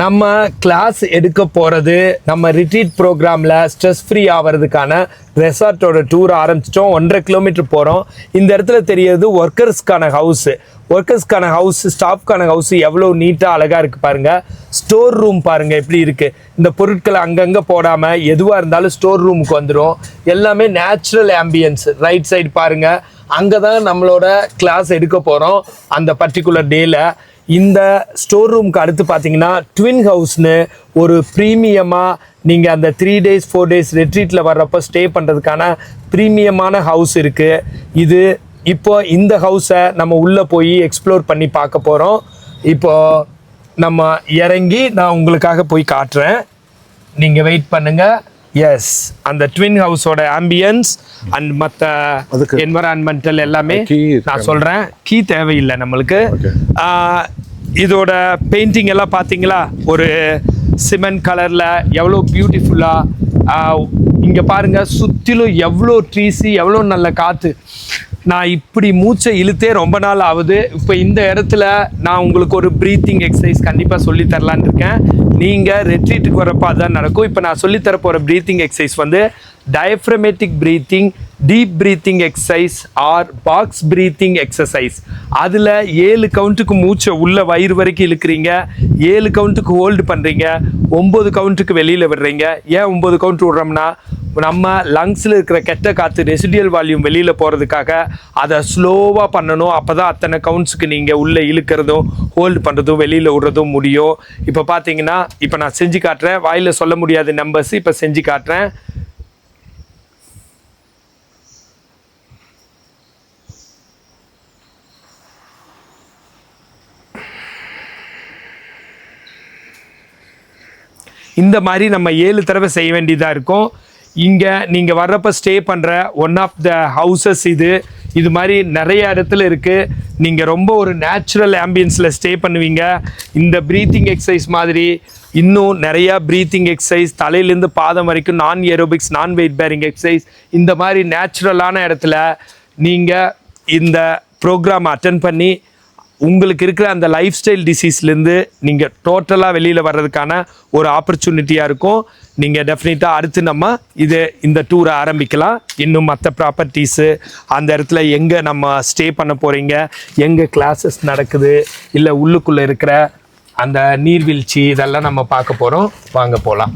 நம்ம கிளாஸ் எடுக்க போகிறது நம்ம ரிட்ரீட் ப்ரோக்ராமில் ஸ்ட்ரெஸ் ஃப்ரீ ஆகிறதுக்கான ரெசார்ட்டோட டூர் ஆரம்பிச்சிட்டோம். ஒன்றரை கிலோமீட்டர் போகிறோம் இந்த இடத்துல தெரியுது ஒர்க்கர்ஸ்க்கான ஹவுஸு ஒர்க்கர்ஸ்க்கான ஹவுஸ் ஸ்டாஃப்க்கான ஹவுஸ் எவ்வளோ நீட்டாக அழகாக இருக்குது பாருங்கள் ஸ்டோர் ரூம் பாருங்கள் எப்படி இருக்குது இந்த பொருட்களை அங்கங்கே போடாமல் எதுவாக இருந்தாலும் ஸ்டோர் ரூமுக்கு வந்துடும் எல்லாமே நேச்சுரல் ஆம்பியன்ஸ் ரைட் சைடு பாருங்கள் அங்கே தான் நம்மளோட கிளாஸ் எடுக்க போகிறோம் அந்த பர்டிகுலர் டேயில் இந்த ஸ்டோர் ரூமுக்கு அடுத்து பார்த்தீங்கன்னா ட்வின் ஹவுஸ்னு ஒரு ப்ரீமியமாக நீங்கள் அந்த த்ரீ டேஸ் ஃபோர் டேஸ் ரெட்ரீட்டில் வர்றப்போ ஸ்டே பண்ணுறதுக்கான ப்ரீமியமான ஹவுஸ் இருக்குது இது இப்போ இந்த ஹவுஸை நம்ம உள்ளே போய் எக்ஸ்ப்ளோர் பண்ணி பார்க்க போகிறோம் இப்போ நம்ம இறங்கி நான் உங்களுக்காக போய் காட்டுறேன். நீங்கள் வெயிட் பண்ணுங்கள் எஸ் அந்த ட்வின் ஹவுஸோட ஆம்பியன்ஸ் அண்ட் மற்ற என்வரான்மெண்டல் எல்லாமே? நான் சொல்கிறேன் கீ தேவையில்லை நம்மளுக்கு. இதோட பெயிண்டிங் எல்லாம் பார்த்தீங்களா ஒரு சிமெண்ட் கலரில் எவ்வளோ பியூட்டிஃபுல்லாக இங்கே பாருங்கள் சுற்றிலும் எவ்வளோ ட்ரீஸு எவ்வளோ நல்ல காற்று நான் இப்படி மூச்சை இழுத்தே ரொம்ப நாள் ஆகுது. இப்போ இந்த இடத்துல நான் உங்களுக்கு ஒரு ப்ரீத்திங் எக்ஸசைஸ் கண்டிப்பாக சொல்லி தரலான்னு இருக்கேன். நீங்கள் ரெட்ரீட்டுக்கு வரப்போ அதுதான் நடக்கும். இப்போ நான் சொல்லித்தர போகிற ப்ரீத்திங் எக்ஸசைஸ் வந்து diaphragmatic breathing deep breathing exercise or box breathing exercise அதில் ஏழு கவுண்ட்டுக்கு மூச்சை உள்ள வயிறு வரைக்கும் இழுக்கிறீங்க. ஏழு கவுண்ட்டுக்கு ஹோல்டு பண்ணுறீங்க ஒம்பது கவுண்ட்டுக்கு வெளியில் விடுறீங்க. ஏன் ஒம்பது கவுண்ட் விடுறோம்னா நம்ம லங்ஸில் இருக்கிற கெட்ட காற்று ரெசிடியல் வால்யூம் வெளியில் போகிறதுக்காக அதை ஸ்லோவாக பண்ணணும். அப்போ தான் அத்தனை கவுண்ட்ஸுக்கு நீங்கள் உள்ளே இழுக்கிறதும் ஹோல்டு பண்ணுறதும் வெளியில் விடுறதும் முடியும். இப்போ பார்த்தீங்கன்னா இப்போ நான் செஞ்சு காட்டுறேன். வாயில் சொல்ல முடியாத நம்பர்ஸ் இப்போ செஞ்சு காட்டுறேன். இந்த மாதிரி நம்ம ஏழு தடவை செய்ய வேண்டியதாக இருக்கும். இங்கே நீங்கள் வர்றப்ப ஸ்டே பண்ணுற ஒன் ஆஃப் த ஹவுசஸ் இது. இது மாதிரி நிறைய இடத்துல இருக்குது நீங்கள் ரொம்ப ஒரு நேச்சுரல் ஆம்பியன்ஸில் ஸ்டே பண்ணுவீங்க. இந்த ப்ரீத்திங் எக்ஸசைஸ் மாதிரி இன்னும் நிறையா ப்ரீத்திங் எக்ஸசைஸ் தலையிலேருந்து பாதம் வரைக்கும் நான் ஏரோபிக்ஸ் நான் வெயிட் பேரிங் எக்ஸசைஸ் இந்த மாதிரி நேச்சுரலான இடத்துல நீங்கள் இந்த ப்ரோக்ராம் அட்டன் பண்ணி உங்களுக்கு இருக்கிற அந்த லைஃப் ஸ்டைல் டிசீஸ்லேருந்து நீங்கள் டோட்டலாக வெளியில் வர்றதுக்கான ஒரு ஆப்பர்ச்சுனிட்டியாக இருக்கும். நீங்கள் டெஃபினட்டாக அடுத்து நம்ம இது இந்த டூரை ஆரம்பிக்கலாம். இன்னும் மற்ற ப்ராப்பர்ட்டிஸு அந்த இடத்துல எங்கே நம்ம ஸ்டே பண்ண போகிறீங்க எங்கே கிளாஸஸ் நடக்குது இல்லை உள்ளுக்குள்ளே இருக்கிற அந்த நீர்வீழ்ச்சி இதெல்லாம் நம்ம பார்க்க போகிறோம் வாங்க போகலாம்